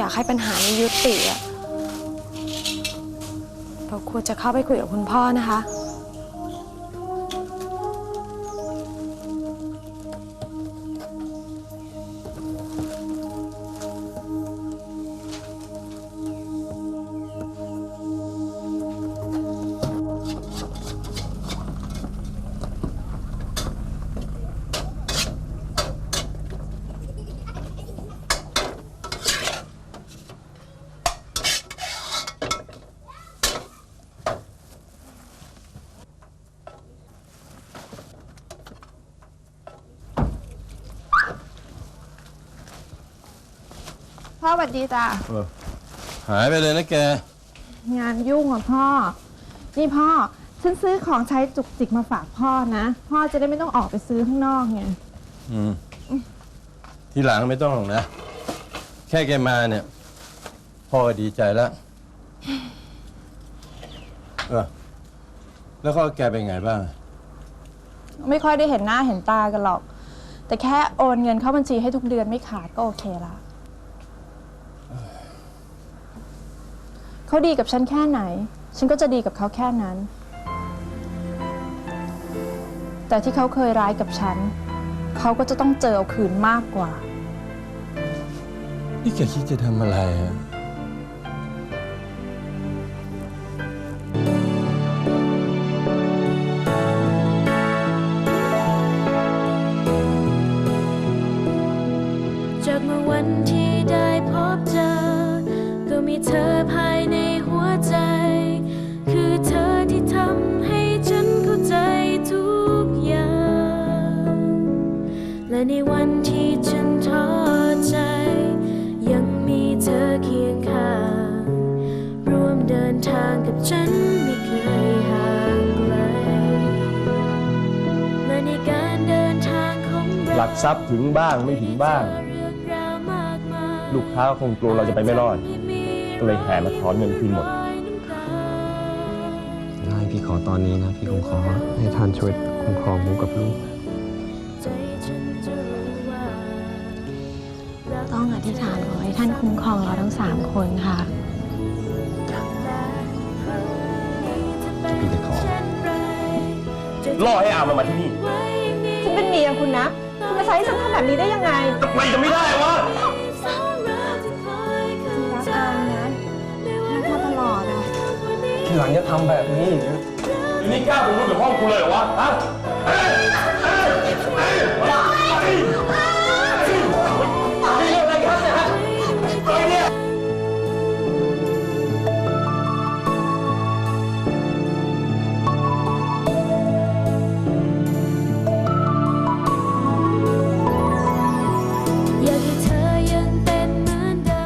อยากให้ปัญหานี้ยุติอะเราควรจะเข้าไปคุยกับคุณพ่อนะคะ พ่อสวัสดีจ้ะเออหายไปเลยนะแก งานยุ่งอะพ่อ นี่พ่อ ฉันซื้อของใช้จุกจิกมาฝากพ่อนะ พ่อจะได้ไม่ต้องออกไปซื้อข้างนอกไงอืม ทีหลังไม่ต้องหรอกนะ แค่แกมาเนี่ย พ่อก็ดีใจแล้ว เออ แล้วก็แกเป็นไงบ้าง ไม่ค่อยได้เห็นหน้าเห็นตากันหรอก แต่แค่โอนเงินเข้าบัญชีให้ทุกเดือนไม่ขาดก็โอเคละ เขาดีกับฉันแค่ไหน ฉันก็จะดีกับเขาแค่นั้น แต่ที่เขาเคยร้ายกับฉัน เขาก็จะต้องเจอเอาคืนมากกว่า นี่แกคิดจะทำอะไรอะ จากเมื่อวันที่ได้พบเจอก็ มีเธอภายในหัวใจ คือเธอที่ทำให้ฉันเข้าใจทุกอย่าง และในวันที่ฉันท้อใจ ยังมีเธอเคียงข้าง ร่วมเดินทางกับฉันไม่เคยห่างไกลและในการเดินทางของเราหลักทรัพย์ถึงบ้างไม่ถึงบ้าง ลูกค้าคงกลัวเราจะไปไม่รอด ก็เลยแห่มาถอนเงินคืนหมด ได้พี่ขอตอนนี้นะ พี่คงขอให้ท่านช่วยคุ้มครองมุกกับลูก ต้องอธิษฐานขอให้ท่านคุ้มครองเราทั้งสามคนค่ะ พี่จะขอ ล่อให้อามามาที่นี่ฉันเป็นเมียคุณนะ คุณจะใช้ฉันทำแบบนี้ได้ยังไง ทำไมจะไม่ได้วะรัีหลังอย่าทำแบบนี้อีนี่กล้าบุรู้ถึงห้องกูเลยเหรอวะฮะ